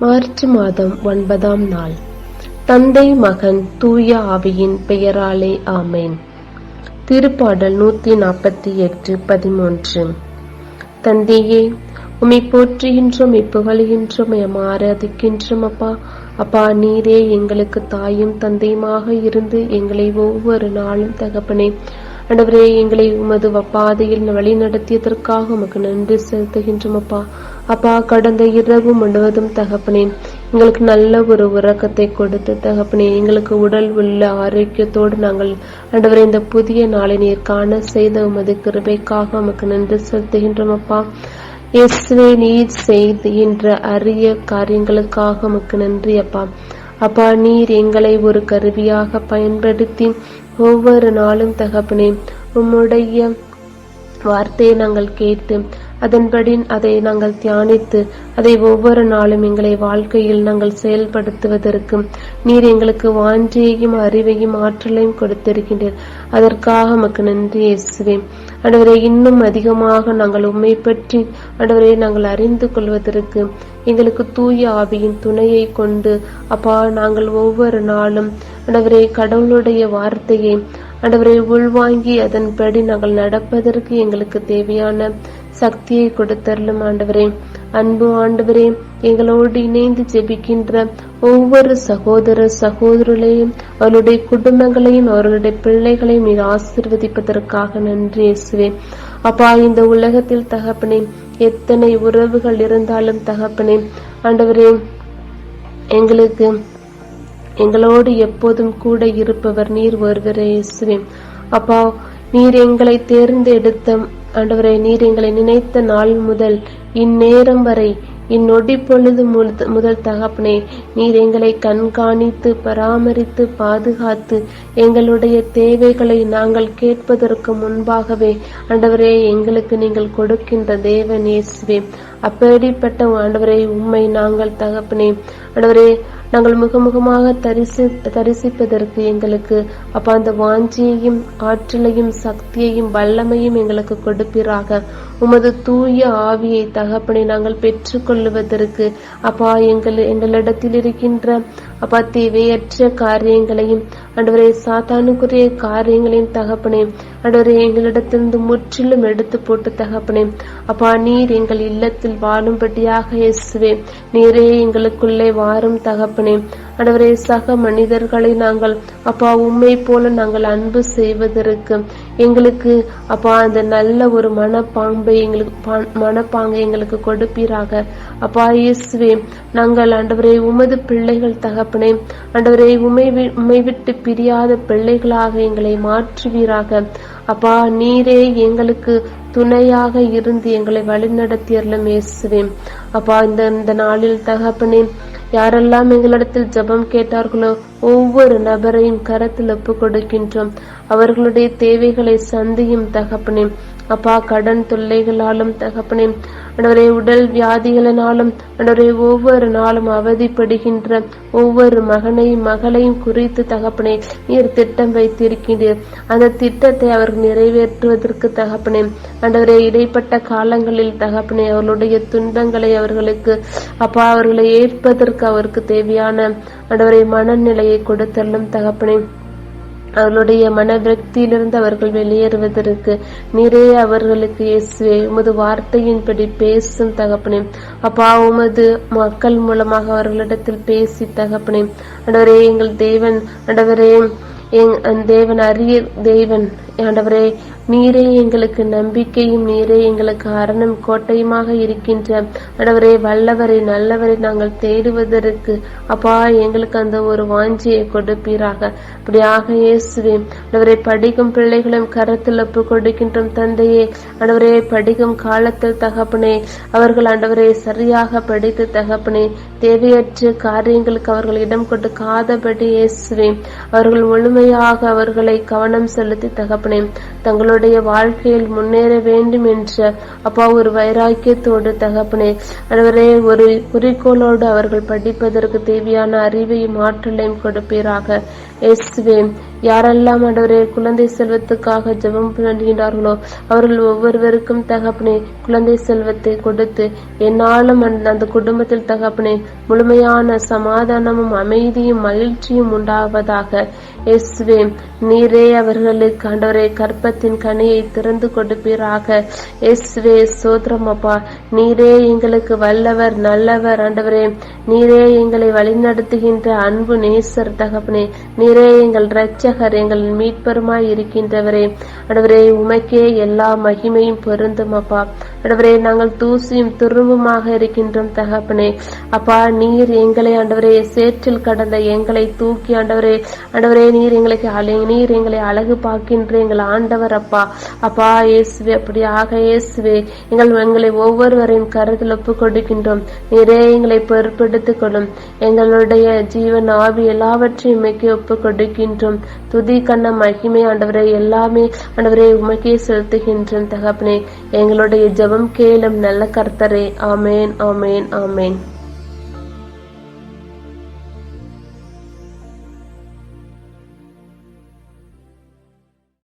March மாதம் ஒன்பதாம் நாள். தந்தை மகன் தூய ஆவியின் பெயராலே ஆமேன். திருப்பாடல் நூத்தி நாற்பத்தி எட்டு பதிமூன்று. தந்தையே உம்மை போற்றுகின்றோம் இப்புகழுகின்றோம் புகழுகின்றோம் ஆராதிக்கின்றோம் அப்பா. அப்பா நீரே எங்களுக்கு தாயும் தந்தையுமாக இருந்து எங்களை ஒவ்வொரு நாளும் தகப்பனே. ஆண்டவரே எங்களை உமது பாதையில் வழி நடத்தியதற்காக உமக்கு நன்றி செலுத்துகின்றோம் அப்பா. அப்பா கடந்த இரவு முழுவதும் தகப்பனே எங்களுக்கு நல்ல ஒரு உறக்கத்தை கொடுத்து தகப்பனே எங்களுக்கு உடல் உள்ள ஆரோக்கியத்தோடு நாங்கள் ஆண்டவரே இந்த புதிய நாளை நீர் காண செய்த உமது கிருபைக்காக உமக்கு நன்றி செலுத்துகின்றோம் அப்பா. இயேசுவே நீர் செய்கின்ற அரிய காரியங்களுக்காக உமக்கு நன்றி அப்பா. அப்பா நீர் எங்களை ஒரு கருவியாக பயன்படுத்தி ஒவ்வொரு நாளும் தகப்பனே உம்முடைய வார்த்தையை நாங்கள் கேட்டு அதன்படி அதை நாங்கள் தியானித்து அதை ஒவ்வொரு நாளும் எங்களை வாழ்க்கையில் நாங்கள் செயல்படுத்துவதற்கு நீர் எங்களுக்கு வாஞ்சியையும் அறிவையும் ஆற்றலையும் கொடுத்திருக்கின்றீர். அதற்காக நமக்கு நன்றி இயேசுவே. அடவரை இன்னும் அதிகமாக நாங்கள் உண்மை பற்றி அடவரை நாங்கள் அறிந்து கொள்வதற்கு எங்களுக்கு தூய ஆவியின் துணையை கொண்டு அப்பா நாங்கள் ஒவ்வொரு நாளும் அடவரை கடவுளுடைய வார்த்தையை அடவரை உள்வாங்கி அதன்படி நாங்கள் நடப்பதற்கு எங்களுக்கு தேவையான சக்தியை கொடுத்தரலும் ஆண்டவரே. அன்பு ஆண்டவரே எங்களோடு இணைந்து ஜெபிக்கின்ற ஒவ்வொரு சகோதர சகோதரர்களையும் அவருடைய குடும்பங்களையும் அவர்களுடைய பிள்ளைகளையும் நீர் ஆசிர்வதிப்பதற்காக நன்றி இயேசுவே. அப்பா இந்த உலகத்தில் தகப்பனே எத்தனை உறவுகள் இருந்தாலும் தகப்பனே ஆண்டவரே எங்களுக்கு எங்களோடு எப்போதும் கூட இருப்பவர் நீர் ஒருவரே இயேசுவே. அப்பா நீர் எங்களை தேர்ந்தெடுத்த ஆண்டவரே நீர் எங்களை நினைத்த நாள் முதல் இந்நேரம் வரை இந்நொடி பொழுது முதல் தகப்பனே நீர் எங்களை கண்காணித்து பராமரித்து பாதுகாத்து எங்களுடைய தேவைகளை நாங்கள் கேட்பதற்கு முன்பாகவே ஆண்டவரே எங்களுக்கு நீங்கள் கொடுக்கின்ற தேவன் இயேசுவே. அப்படிப்பட்ட ஆண்டவரே உண்மை நாங்கள் தகப்பனே. ஆண்டவரே நாங்கள் முகமுகமாக தரிசி தரிசிப்பதற்கு எங்களுக்கு அப்ப அந்த வாஞ்சியையும் ஆற்றலையும் சக்தியையும் வல்லமையும் எங்களுக்கு கொடுப்பீராக. உமது தூய ஆவியை தகப்பனை நாங்கள் பெற்றுக்கொள்ளுவதற்கு அப்பா எங்கள் எங்களிடத்தில் இருக்கின்ற அப்பா தேவையற்ற காரியங்களையும் அன்றுவரை சாத்தானுக்குரிய காரியங்களையும் தகப்பனே ஆண்டவரே எங்களிடத்திலிருந்து முற்றிலும் எடுத்து போட்டு தகப்பனே. அப்பா நீர் எங்கள் இல்லத்தில் வாழும்படியாக இயேசுவே நீரே எங்களுக்குள்ளே வாரும் தகப்பனே. ஆண்டவரே சக மனிதர்களை நாங்கள் அப்பா உண்மை போல நாங்கள் அன்பு செய்வதற்கு எங்களுக்கு அப்பா அந்த நல்ல ஒரு மனப்பாம்பை எங்களுக்கு மனப்பாங்கை எங்களுக்கு கொடுப்பீராக. அப்பா இயேசுவே நாங்கள் ஆண்டவரே உமது பிள்ளைகள் தகப்பனே ஆண்டவரே உமை உமை விட்டு பிரியாத பிள்ளைகளாக எங்களை மாற்றுவீராக. அப்பா நீரே எங்களுக்கு துணையாக இருந்து எங்களை வழிநடத்தியறலும் இயேசுவே. அப்பா இந்த இந்த நாளில் தகப்பனே யாரெல்லாம் எங்களிடத்தில் ஜெபம் கேட்டார்களோ ஒவ்வொரு நபரையும் கரத்தில் ஒப்பு கொடுக்கின்றோம் அவர்களுடைய தேவைகளை சந்தியும் தகப்பனே அப்பா கடன் தொல்லைகளாலும் தகப்பனே அன்றவரே உடல் வியாதிகளினாலும் அன்றவரே ஒவ்வொரு நாளும் அவதிப்படுகின்ற ஒவ்வொரு மகனையும் மகளையும் குறித்து தகப்பனே நீர் திட்டம் வைத்திருக்கின்றீர் அந்த திட்டத்தை அவர்கள் நிறைவேற்றுவதற்கு தகப்பனே அன்றவரே இடைப்பட்ட காலங்களில் தகப்பனே அவர்களுடைய துன்பங்களை அவர்களுக்கு அப்பா அவர்களை ஏற்பதற்கு அவருக்கு தேவையான அன்றவரை மனநிலையை கொடுத்தள்ளும் தகப்பனே. அவர்களுடைய மனவிரக்தியிலிருந்து அவர்கள் வெளியேறுவதற்கு நிறைய அவர்களுக்கு இயேசுவே உமது வார்த்தையின்படி பேசும் தகப்பனே. அப்பா உமது மக்கள் மூலமாக அவர்களிடத்தில் பேசி தகப்பனே. அண்டவரே எங்கள் தேவன் அண்டவரே எங் தேவன் அரிய தேவன் ஆண்டவரே நீரே எங்களுக்கு நம்பிக்கையும் நீரே எங்களுக்கு அரணம் கோட்டையுமாக இருக்கின்ற ஆண்டவரே வல்லவரை நல்லவரை நாங்கள் தேடுவதற்கு அப்பா எங்களுக்கு அந்த ஒரு வாஞ்சியை கொடுப்பீராக. அப்படியாக இயேசுவே ஆண்டவரை படிக்கும் பிள்ளைகளும் கரத்தில் ஒப்பு கொடுக்கின்றோம் தந்தையே. ஆண்டவரே படிக்கும் காலத்தில் தகப்பனே அவர்கள் ஆண்டவரை சரியாக படித்து தகப்பனே தேவையற்ற காரியங்களுக்கு அவர்கள் இடம் கொடுக்காதபடி இயேசுவே அவர்கள் முழுமையாக அவர்களை கவனம் செலுத்தி தகப்பனே அவருடைய வாழ்க்கையில் முன்னேற வேண்டும் என்ற அப்பா ஒரு வைராக்கியத்தோடு தகப்பனே. அனைவரே ஒரு குறிக்கோளோடு அவர்கள் படிப்பதற்கு தேவையான அறிவையும் ஆற்றலையும் கொடுப்பீராக. இயேசுவே யாரெல்லாம் ஆண்டவரே குழந்தை செல்வத்துக்காக ஜெபம் பண்ணுகின்றார்களோ அவர்கள் ஒவ்வொருவருக்கும் தகப்பனே குழந்தை செல்வத்தை கொடுத்து என்னாலும் அந்த குடும்பத்தில் தகப்பனே முழுமையான சமாதானமும் அமைதியும் மகிழ்ச்சியும் உண்டாவதாக. இயேசுவே நீரே அவர்களுக்கு ஆண்டவரே கற்பத்தின் கனியை திறந்து கொடுப்பீராக. இயேசுவே சோத்ரம் அப்பா நீரே எங்களுக்கு வல்லவர் நல்லவர் ஆண்டவரே. நீரே எங்களை வழிநடத்துகின்ற அன்பு நேசர் தகப்பனே நீ நீரே எங்கள் இரட்சகர் எங்கள் மீட்பருமாய் இருக்கின்றவரே அடவரே உமக்கே எல்லா மகிமையும் பொருந்தும் அப்பா. ஆண்டவரே நாங்கள் தூசியும் துரும்புமாக இருக்கின்றோம் தகப்பனே. அப்பா நீர் எங்களை ஆண்டவரே சேற்றில் கடந்த எங்களை தூக்கி ஆண்டவரே. ஆண்டவரே நீர் எங்களுக்கு அழ- நீர் எங்களை அழகு பார்க்கின்ற எங்கள் ஆண்டவர் அப்பா. அப்பா இயேசுவே அப்படியாக இயேசுவே எங்கள் எங்களை ஒவ்வொருவரையும் கருத்தில் ஒப்பு கொடுக்கின்றோம் நீரே எங்களை பொறுப்பெடுத்துக் கொள்ளும் எங்களுடைய ஜீவன் ஆவி எல்லாவற்றையும் உமக்கே ஒப்பு கொடுக்கின்றோம் துதி கண்ண மகிமை ஆண்டவரே எல்லாமே ஆண்டவரே உமக்கே செலுத்துகின்றோம் தகப்பனே. எங்களுடைய ஜெபம் கேளும் நல்ல கர்த்தரே. ஆமேன் ஆமேன் ஆமேன்.